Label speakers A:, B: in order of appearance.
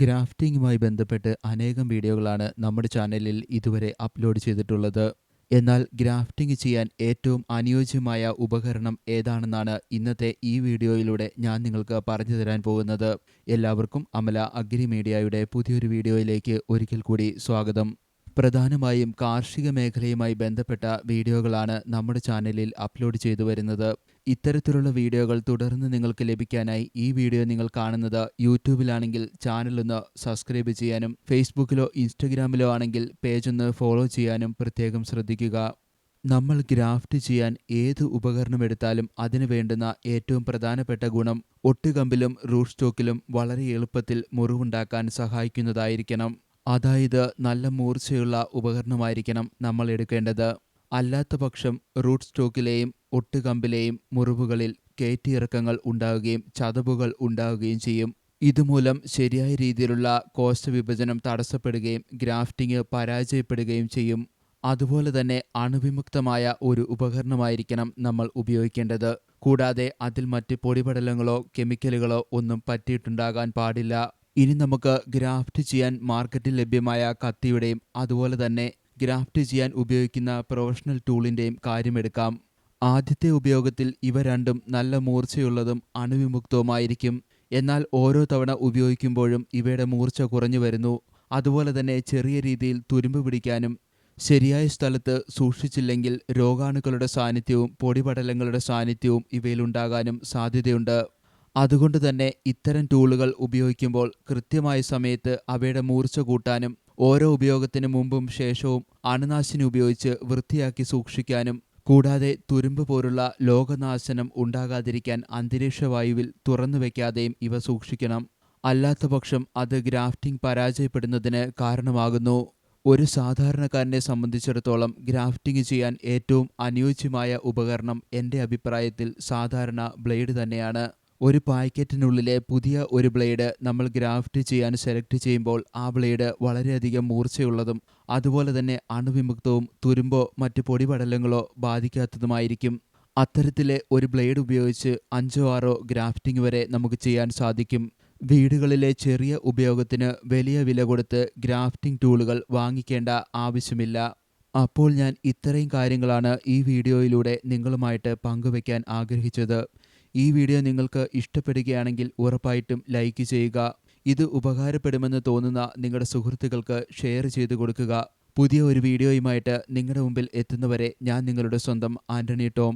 A: ഗ്രാഫ്റ്റിംഗുമായി ബന്ധപ്പെട്ട് അനേകം വീഡിയോകളാണ് നമ്മുടെ ചാനലിൽ ഇതുവരെ അപ്ലോഡ് ചെയ്തിട്ടുള്ളത്. എന്നാൽ ഗ്രാഫ്റ്റിംഗ് ചെയ്യാൻ ഏറ്റവും അനുയോജ്യമായ ഉപകരണം ഏതാണെന്നാണ് ഇന്നത്തെ ഈ വീഡിയോയിലൂടെ ഞാൻ നിങ്ങൾക്ക് പറഞ്ഞു തരാൻ പോകുന്നത്. എല്ലാവർക്കും അമല അഗ്രി മീഡിയയുടെ പുതിയൊരു വീഡിയോയിലേക്ക് ഒരിക്കൽ കൂടി സ്വാഗതം. പ്രധാനമായും കാർഷിക മേഖലയുമായി ബന്ധപ്പെട്ട വീഡിയോകളാണ് നമ്മുടെ ചാനലിൽ അപ്ലോഡ് ചെയ്തു വരുന്നത്. ഇത്തരത്തിലുള്ള വീഡിയോകൾ തുടർന്ന് നിങ്ങൾക്ക് ലഭിക്കാനായി ഈ വീഡിയോ നിങ്ങൾ കാണുന്നത് യൂട്യൂബിലാണെങ്കിൽ ചാനലൊന്ന് സബ്സ്ക്രൈബ് ചെയ്യാനും ഫേസ്ബുക്കിലോ ഇൻസ്റ്റഗ്രാമിലോ ആണെങ്കിൽ പേജ് ഒന്ന് ഫോളോ ചെയ്യാനും പ്രത്യേകം ശ്രദ്ധിക്കുക. നമ്മൾ ഗ്രാഫ്റ്റ് ചെയ്യാൻ ഏത് ഉപകരണം എടുത്താലും അതിന് വേണ്ടുന്ന ഏറ്റവും പ്രധാനപ്പെട്ട ഗുണം ഒട്ടുകമ്പിലും റൂട്ട് സ്റ്റോക്കിലും വളരെ എളുപ്പത്തിൽ മുറിവുണ്ടാക്കാൻ സഹായിക്കുന്നതായിരിക്കണം. അതായത് നല്ല മൂർച്ചയുള്ള ഉപകരണമായിരിക്കണം നമ്മൾ എടുക്കേണ്ടത്. അല്ലാത്ത പക്ഷം റൂട്ട് സ്റ്റോക്കിലെയും ഒട്ടുകമ്പിലെയും മുറിവുകളിൽ കയറ്റിയിറക്കങ്ങൾ ഉണ്ടാവുകയും ചതവുകൾ ഉണ്ടാവുകയും ചെയ്യും. ഇതുമൂലം ശരിയായ രീതിയിലുള്ള കോശവിഭജനം തടസ്സപ്പെടുകയും ഗ്രാഫ്റ്റിംഗ് പരാജയപ്പെടുകയും ചെയ്യും. അതുപോലെ തന്നെ അണുവിമുക്തമായ ഒരു ഉപകരണമായിരിക്കണം നമ്മൾ ഉപയോഗിക്കേണ്ടത്. കൂടാതെ അതിൽ മറ്റ് പൊടിപടലങ്ങളോ കെമിക്കലുകളോ ഒന്നും പറ്റിയിട്ടുണ്ടാകാൻ പാടില്ല. ഇനി നമുക്ക് ഗ്രാഫ്റ്റ് ചെയ്യാൻ മാർക്കറ്റിൽ ലഭ്യമായ കത്തിയുടെയും അതുപോലെ തന്നെ ഗ്രാഫ്റ്റ് ചെയ്യാൻ ഉപയോഗിക്കുന്ന പ്രൊഫഷണൽ ടൂളിന്റെയും കാര്യമെടുക്കാം. ആദ്യത്തെ ഉപയോഗത്തിൽ ഇവ രണ്ടും നല്ല മൂർച്ചയുള്ളതും അണുവിമുക്തവുമായിരിക്കും. എന്നാൽ ഓരോ തവണ ഉപയോഗിക്കുമ്പോഴും ഇവയുടെ മൂർച്ച കുറഞ്ഞു വരുന്നു. അതുപോലെ തന്നെ ചെറിയ രീതിയിൽ തുരുമ്പ് പിടിക്കാനും ശരിയായ സ്ഥലത്ത് സൂക്ഷിച്ചില്ലെങ്കിൽ രോഗാണുക്കളുടെ സാന്നിധ്യവും പൊടിപടലങ്ങളുടെ സാന്നിധ്യവും ഇവയിലുണ്ടാകാനും സാധ്യതയുണ്ട്. അതുകൊണ്ട് തന്നെ ഇത്തരം ടൂളുകൾ ഉപയോഗിക്കുമ്പോൾ കൃത്യമായ സമയത്ത് അവയുടെ മൂർച്ച കൂട്ടാനും ഓരോ ഉപയോഗത്തിനു മുമ്പും ശേഷവും അണുനാശിനി ഉപയോഗിച്ച് വൃത്തിയാക്കി സൂക്ഷിക്കാനും കൂടാതെ തുരുമ്പ് പോലുള്ള ലോകനാശനം ഉണ്ടാകാതിരിക്കാൻ അന്തരീക്ഷവായുവിൽ തുറന്നുവെക്കാതെയും ഇവ സൂക്ഷിക്കണം. അല്ലാത്തപക്ഷം അത് ഗ്രാഫ്റ്റിംഗ് പരാജയപ്പെടുന്നതിന് കാരണമാകുന്നു. ഒരു സാധാരണക്കാരനെ സംബന്ധിച്ചിടത്തോളം ഗ്രാഫ്റ്റിംഗ് ചെയ്യാൻ ഏറ്റവും അനുയോജ്യമായ ഉപകരണം എന്റെ അഭിപ്രായത്തിൽ സാധാരണ ബ്ലേഡ് തന്നെയാണ്. ഒരു പായ്ക്കറ്റിനുള്ളിലെ പുതിയ ഒരു ബ്ലേഡ് നമ്മൾ ഗ്രാഫ്റ്റ് ചെയ്യാൻ സെലക്ട് ചെയ്യുമ്പോൾ ആ ബ്ലേഡ് വളരെയധികം മൂർച്ചയുള്ളതും അതുപോലെ തന്നെ അണുവിമുക്തവും തുരുമ്പോ മറ്റ് പൊടിപടലങ്ങളോ ബാധിക്കാത്തതുമായിരിക്കും. അത്തരത്തിലെ ഒരു ബ്ലേഡ് ഉപയോഗിച്ച് അഞ്ചോ ആറോ ഗ്രാഫ്റ്റിംഗ് വരെ നമുക്ക് ചെയ്യാൻ സാധിക്കും. വീടുകളിലെ ചെറിയ ഉപയോഗത്തിന് വലിയ വില കൊടുത്ത് ഗ്രാഫ്റ്റിംഗ് ടൂളുകൾ വാങ്ങിക്കേണ്ട ആവശ്യമില്ല. അപ്പോൾ ഞാൻ ഇത്രയും കാര്യങ്ങളാണ് ഈ വീഡിയോയിലൂടെ നിങ്ങളുമായിട്ട് പങ്കുവയ്ക്കാൻ ആഗ്രഹിച്ചത്. ഈ വീഡിയോ നിങ്ങൾക്ക് ഇഷ്ടപ്പെടുകയാണെങ്കിൽ ഉറപ്പായിട്ടും ലൈക്ക് ചെയ്യുക. ഇത് ഉപകാരപ്പെടുമെന്ന് തോന്നുന്ന നിങ്ങളുടെ സുഹൃത്തുക്കൾക്ക് ഷെയർ ചെയ്തു കൊടുക്കുക. പുതിയ ഒരു വീഡിയോയുമായിട്ട് നിങ്ങളുടെ മുമ്പിൽ എത്തുന്നവരെ ഞാൻ നിങ്ങളുടെ സ്വന്തം ആന്റണി ടോം.